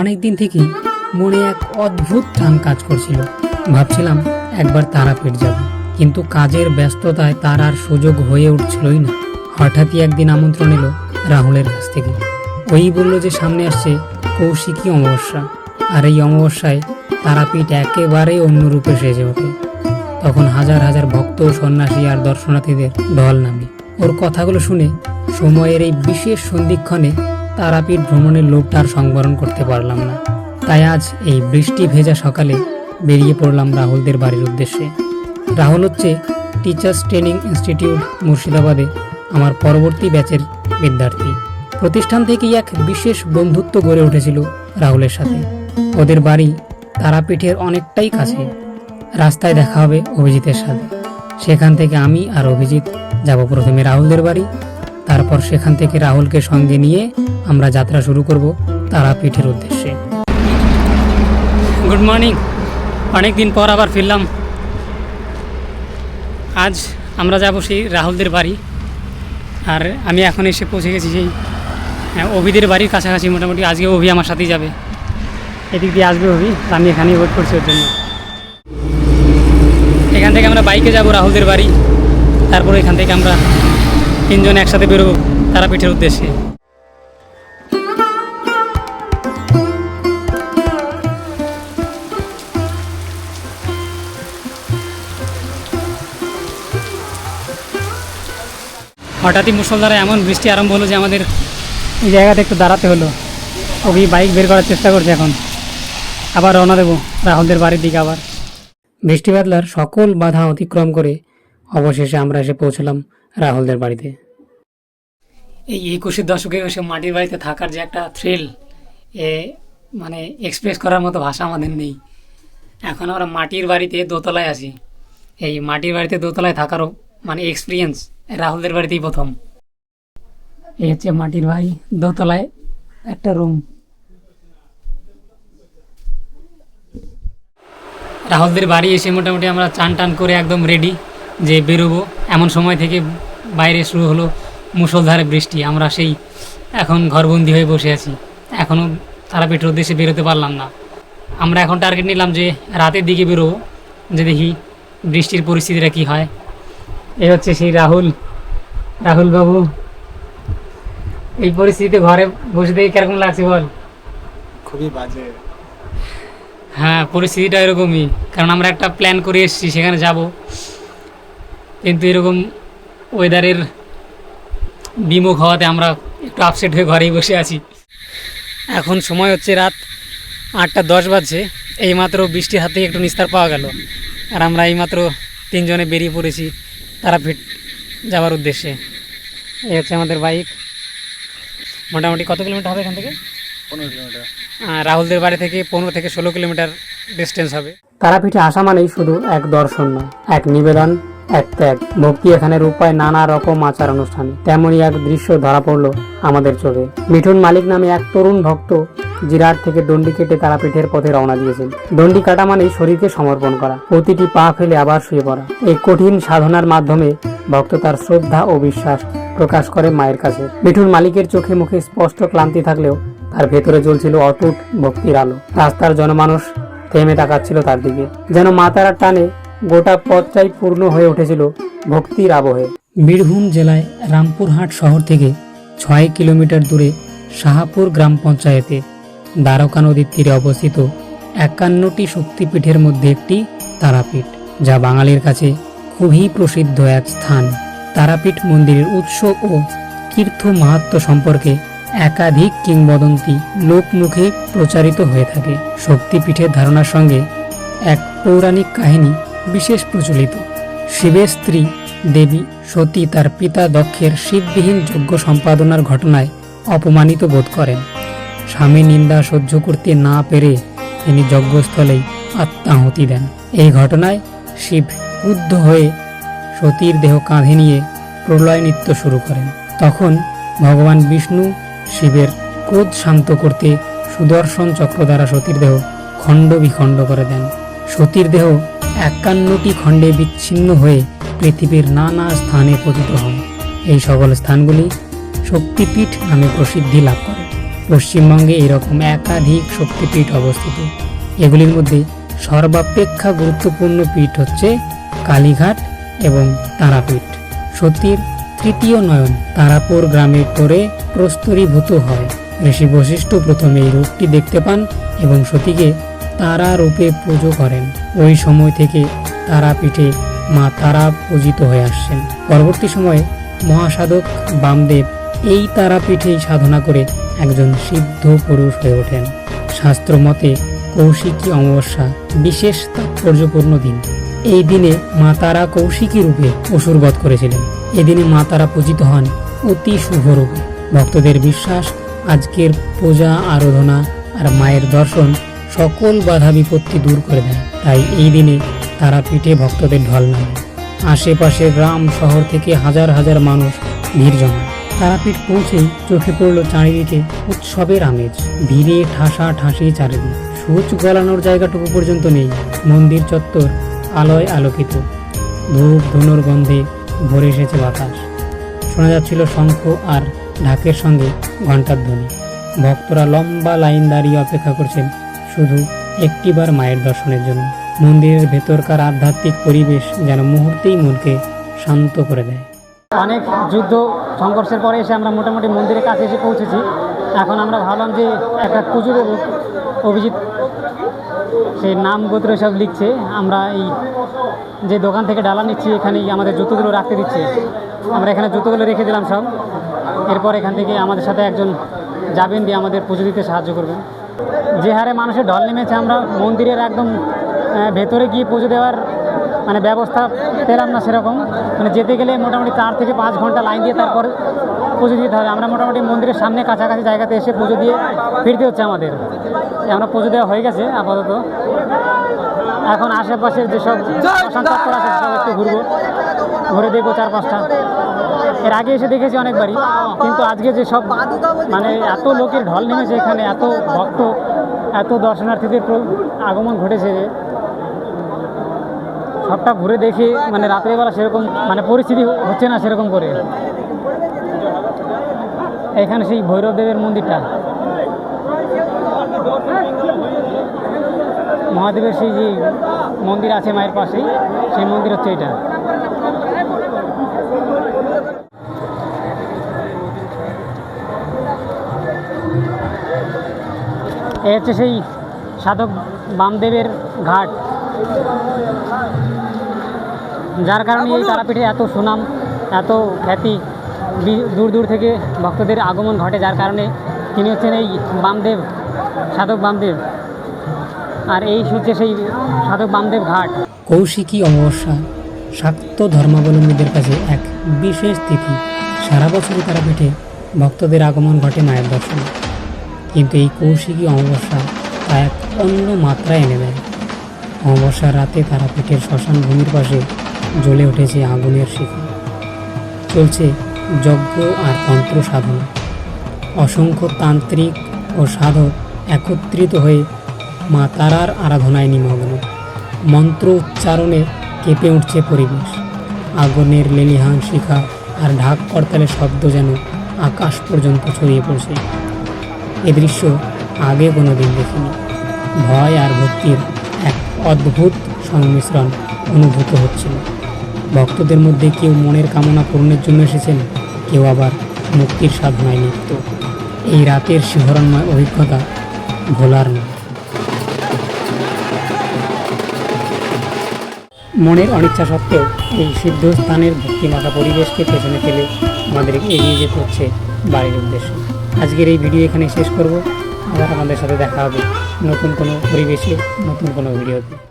অনেক দিন থেকেই মনে এক অদ্ভুত টান কাজ করছিল। ভাবছিলাম একবার তারাপীঠ যাব, কিন্তু কাজের ব্যস্ততায় তার আর সুযোগ হয়ে উঠছিলই না। হঠাৎই একদিন আমন্ত্রণ এলো রাহুলের কাছ থেকে। ওই বলল যে সামনে আসছে কৌশিকী অমাবস্যা, আর এই অমাবস্যায় তারাপীঠ একেবারেই অন্য রূপে সেজে ওঠে। তখন হাজার হাজার ভক্ত, সন্ন্যাসী আর দর্শনার্থীদের ঢল নামে। ওর কথাগুলো শুনে সময়ের এই বিশেষ সন্ধিক্ষণে তারাপীঠ ভ্রমণের লোভটা আর সংবরণ করতে পারলাম না। তাই আজ এই বৃষ্টি ভেজা সকালে বেরিয়ে পড়লাম রাহুলদের বাড়ির উদ্দেশ্যে। রাহুল হচ্ছে টিচার্স ট্রেনিং ইনস্টিটিউট মুর্শিদাবাদে আমার পরবর্তী ব্যাচের বিদ্যার্থী। প্রতিষ্ঠান থেকেই এক বিশেষ বন্ধুত্ব গড়ে উঠেছিল রাহুলের সাথে। ওদের বাড়ি তারাপীঠের অনেকটাই কাছে। রাস্তায় দেখা হবে অভিজিতের সাথে। সেখান থেকে আমি আর অভিজিৎ যাব প্রথমে রাহুলদের বাড়ি তারপর সেখান থেকে রাহুলকে সঙ্গে নিয়ে আমরা যাত্রা শুরু করব তারাপীঠের উদ্দেশ্যে। গুড মর্নিং অনেক দিন পর আবার ফিরলাম। আজ আমরা যাব সেই রাহুলদের বাড়ি। আর আমি এখন এসে পৌঁছে গেছি সেই হ্যাঁ, অভিদের বাড়ির কাছাকাছি মোটামুটি। আজকে অভি আমার সাথেই যাবে। এদিক দিয়ে আসবে অভি আমি এখানেই ওয়েট করছি ওর জন্য। এখান থেকে আমরা বাইকে যাব রাহুলদের বাড়ি। তারপর এখান থেকে আমরা তিনজন একসাথে বেরোবো তারাপীঠের উদ্দেশ্যে। হঠাৎই মুসলধারা এমন বৃষ্টি আরম্ভ হলো যে আমাদের এই জায়গাতে একটু দাঁড়াতে হলো। অভি বাইক বের করার চেষ্টা করছে এখন। আবার রওনা দেবো রাহুলদের বাড়ির দিকে আবার। বৃষ্টি বাদলার সকল বাধা অতিক্রম করে অবশেষে আমরা এসে পৌঁছলাম রাহুলদের বাড়িতে। এই একুশের দশকে এসে মাটির বাড়িতে থাকার যে একটা থ্রিল এ মানে এক্সপ্রেস করার মতো ভাষা আমাদের নেই। এখন আমরা মাটির বাড়িতে দোতলায় আছি। এই মাটির বাড়িতে দোতলায় থাকারও মানে এক্সপিরিয়েন্স রাহুলদের বাড়িতেই প্রথম। এই হচ্ছে মাটির বাড়ি, দোতলায় একটা রুম রাহুলদের বাড়ি এসে মোটামুটি আমরা চান টান করে একদম রেডি যে বেরোবো। এমন সময় থেকে বাইরে শুরু হলো মুষলধারে বৃষ্টি। আমরা সেই এখন ঘরবন্দি হয়ে বসে আছি। এখনও তারাপীঠের উদ্দেশ্যে বেরোতে পারলাম না। আমরা এখন টার্গেট নিলাম যে রাতের দিকে বেরোবো যে দেখি বৃষ্টির পরিস্থিতিটা কি হয়। এই হচ্ছে সেই রাহুল। রাহুল বাবু এই পরিস্থিতিতে ঘরে বসে থেকে কীরকম লাগছে বল? খুবই বাজে। হ্যাঁ পরিস্থিতিটা এরকমই। কারণ আমরা একটা প্ল্যান করে এসেছি সেখানে যাব। কিন্তু এরকম ওয়েদারের বিমুখ হওয়াতে আমরা একটু আপসেট হয়ে ঘরেই বসে আছি। এখন সময় হচ্ছে রাত আটটা দশ বাজছে এইমাত্র বৃষ্টির হাত একটু নিস্তার পাওয়া গেল। আর আমরা এইমাত্র তিনজনে বেরিয়ে পড়েছি তারাপীঠ যাওয়ার উদ্দেশ্যে। এই হচ্ছে আমাদের বাইক মোটামুটি কত কিলোমিটার হবে এখান থেকে? পনেরো কিলোমিটার। রাহুলদের বাড়ি থেকে পনেরো থেকে ষোলো কিলোমিটার ডিস্টেন্স হবে। তারাপীঠে আসা মানেই শুধু এক দর্শন নয় এক নিবেদন। এক ত্যাগ। ভক্তি এখানে রূপ পায় নানা রকম আচার অনুষ্ঠানে। তেমনই এক দৃশ্য ধরা পড়ল আমাদের চোখে। মিঠুন মালিক নামে এক তরুণ ভক্ত জিরাট থেকে দণ্ডি কেটে তারাপীঠের পথে রওনা দিয়েছেন। দণ্ডি কাটা মানেই শরীরকে সমর্পণ করা। প্রতিটি পা ফেলে আবার শুয়ে পড়া। এই কঠিন সাধনার মাধ্যমে ভক্ত তার শ্রদ্ধা ও বিশ্বাস প্রকাশ করে মায়ের কাছে। মিঠুন মালিকের চোখে মুখে স্পষ্ট ক্লান্তি থাকলেও তার ভেতরে জ্বলছিল অটুট ভক্তির আলো। রাস্তার জনমানুষ থেমে তাকাচ্ছিল তার দিকে। যেন মা তারার টানে গোটা পথটাই পূর্ণ হয়ে উঠেছিল ভক্তির আবহে। বীরভূম জেলায় রামপুরহাট শহর থেকে ছয় কিলোমিটার দূরে শাহাপুর গ্রাম পঞ্চায়েতে দ্বারকা নদীর তীরে অবস্থিত একান্নটি শক্তিপীঠের মধ্যে একটি তারাপীঠ, যা বাঙালির কাছে খুবই প্রসিদ্ধ এক স্থান। তারাপীঠ মন্দিরের উৎস ও তীর্থ মাহাত্ম সম্পর্কে একাধিক কিংবদন্তি লোকমুখে প্রচারিত হয়ে থাকে। শক্তিপীঠের ধারণার সঙ্গে এক পৌরাণিক কাহিনী বিশেষ প্রচলিত। শিবের স্ত্রী, দেবী, সতী তার পিতা দক্ষের শিববিহীন যজ্ঞ সম্পাদনার ঘটনায় অপমানিত বোধ করেন। স্বামী নিন্দা সহ্য করতে না পেরে তিনি যজ্ঞস্থলেই আত্মাহুতি দেন। এই ঘটনায় শিব ক্রুদ্ধ হয়ে সতীর দেহ কাঁধে নিয়ে প্রলয় নৃত্য শুরু করেন। তখন ভগবান বিষ্ণু শিবের ক্রোধ শান্ত করতে সুদর্শন চক্র দ্বারা সতীর দেহ খণ্ড বিখণ্ড করে দেন। সতীর দেহ একান্নটি খণ্ডে বিচ্ছিন্ন হয়ে পৃথিবীর নানা স্থানে পতিত হন। এই সকল স্থানগুলি শক্তিপীঠ নামে প্রসিদ্ধি লাভ করে। পশ্চিমবঙ্গে এরকম একাধিক শক্তিপীঠ অবস্থিত। এগুলির মধ্যে সর্বাপেক্ষা গুরুত্বপূর্ণ পীঠ হচ্ছে কালীঘাট এবং তারাপীঠ। সতীর তৃতীয় নয়ন তারাপুর গ্রামে পরে প্রস্তরীভূত হয়। ঋষি বশিষ্ঠ প্রথমে এই রূপটি দেখতে পান এবং সতীকে তারা রূপে পুজো করেন। ওই সময় থেকে তারাপীঠে মা তারা পূজিত হয়ে আসছেন। পরবর্তী সময়ে মহাসাধক বামদেব এই তারাপীঠেই সাধনা করে একজন সিদ্ধ পুরুষ হয়ে ওঠেন। শাস্ত্র মতে কৌশিকী অমাবস্যা বিশেষ তাৎপর্যপূর্ণ দিন। এই দিনে মা তারা কৌশিকী রূপে অসুরবধ করেছিলেন। এদিনে মা তারা পূজিত হন অতি শুভ রূপে। ভক্তদের বিশ্বাস, আজকের পূজা, আরাধনা আর মায়ের দর্শন সকল বাধা বিপত্তি দূর করে দেয়। তাই এই দিনে তারা পিঠে ভক্তদের ঢল নামে। আশেপাশে গ্রাম, শহর থেকে হাজার হাজার মানুষ ভিড় জমায়। তারাপীঠ পৌঁছেই চোখে পড়ল চারিদিকে উৎসবের আমেজ। ভিড়ে ঠাসা ঠাসি চারিদিক। সূচ গলানোর জায়গাটুকু পর্যন্ত নেই। মন্দির চত্বর আলোয় আলোকিত। ধূপ ধুনোর গন্ধে ভরে এসেছে বাতাস। শোনা যাচ্ছিল শঙ্খ আর ঢাকের সঙ্গে ঘণ্টার ধ্বনি। ভক্তরা লম্বা লাইন দাঁড়িয়ে অপেক্ষা করছেন। শুধু একটিবার মায়ের দর্শনের জন্য। মন্দিরের ভেতরকার আধ্যাত্মিক পরিবেশ যেন মুহূর্তেই মনকে শান্ত করে দেয়। অনেক যুদ্ধ, সংঘর্ষের পরে এসে আমরা মোটামুটি মন্দিরের কাছে এসে পৌঁছেছি। এখন আমরা ভাবলাম যে একটা পুজো অভিজিৎ সেই নাম গোত্র সব লিখছে। আমরা এই যে দোকান থেকে ডালা নিচ্ছি, এখানেই আমাদের জুতোগুলো রাখতে দিচ্ছে। আমরা এখানে জুতোগুলো রেখে দিলাম সব। এরপর এখান থেকে আমাদের সাথে একজন যাবেন দিয়ে আমাদের পুজো দিতে সাহায্য করবেন। যে হারে মানুষের ঢল নেমেছে, আমরা মন্দিরের একদম ভেতরে গিয়ে পুজো দেওয়ার মানে ব্যবস্থা পেলাম না সেরকম। মানে যেতে গেলে মোটামুটি চার থেকে পাঁচ ঘণ্টা লাইন দিয়ে তারপর পুজো দিতে হবে। আমরা মোটামুটি মন্দিরের সামনে কাছাকাছি জায়গাতে এসে পুজো দিয়ে ফিরতে হচ্ছে আমাদের। আমরা পুজো দেওয়া হয়ে গেছে আপাতত। এখন আশেপাশের যেসব আছে একটু ঘুরবো। ঘুরে দেখব চার পাঁচটা। এর আগে এসে দেখেছি অনেকবারই। কিন্তু আজকে যে সব মানে এত লোকের ঢল নেমেছে এখানে, এত ভক্ত, এত দর্শনার্থীদের আগমন ঘটেছে যে সবটা ঘুরে দেখে মানে রাত্রেবেলা সেরকম মানে পরিস্থিতি হচ্ছে না সেরকম করে। এখানে সেই ভৈরবদেবের মন্দিরটা। মহাদেবের সেই যে মন্দির আছে মায়ের পাশেই, সেই মন্দির হচ্ছে এটা। এ হচ্ছে সেই সাধক বামদেবের ঘাট। যার কারণে এই তারাপীঠে এত সুনাম, এত খ্যাতি দূর দূর থেকে ভক্তদের আগমন ঘটে, যার কারণে তিনি হচ্ছেন এই বামদেব, সাধক বামদেব। আর এই হচ্ছে সেই সাধক বামদেব ঘাট। কৌশিকী অমাবস্যা, শাক্ত ধর্মাবলম্বীদের কাছে এক বিশেষ তিথি। সারা বছরই তারাপীঠে ভক্তদের আগমন ঘটে মায়ের দর্শনে। কিন্তু এই কৌশিকী অমাবস্যা তা এক অন্য মাত্রায় এনে দেয়। অমাবস্যার রাতে তারা তারাপীঠের শ্মশান ভূমির পাশে জ্বলে উঠেছে আগুনের শিখা চলছে যজ্ঞ আর তন্ত্র সাধনা। অসংখ্য তান্ত্রিক ও সাধক একত্রিত হয়ে মা তারার আরাধনায় নিমগ্ন। মন্ত্র উচ্চারণে কেঁপে উঠছে পরিবেশ। আগুনের লেলিহান শিখা আর ঢাক করতালের শব্দ যেন আকাশ পর্যন্ত ছড়িয়ে পড়ছে। এ দৃশ্য আগে কোনো দিন দেখিনি। ভয় আর ভক্তির এক অদ্ভুত সংমিশ্রণ অনুভূত হচ্ছিল। ভক্তদের মধ্যে কেউ মনের কামনা পূরণের জন্য এসেছেন, কেউ আবার মুক্তির সাধনায় লিপ্ত। এই রাতের শিহরণময় অভিজ্ঞতা ভোলার নয়। মনের অনিচ্ছা সত্ত্বেও এই সিদ্ধ স্থানের ভক্তিমাখা পরিবেশকে পেছনে ফেলে আমাদের এগিয়ে যেতে হচ্ছে বাড়ির উদ্দেশ্যে। আজকের এই ভিডিও এখানে শেষ করব। আবার আমাদের সাথে দেখা হবে নতুন কোনো পরিবেশে, নতুন কোনো ভিডিওতে।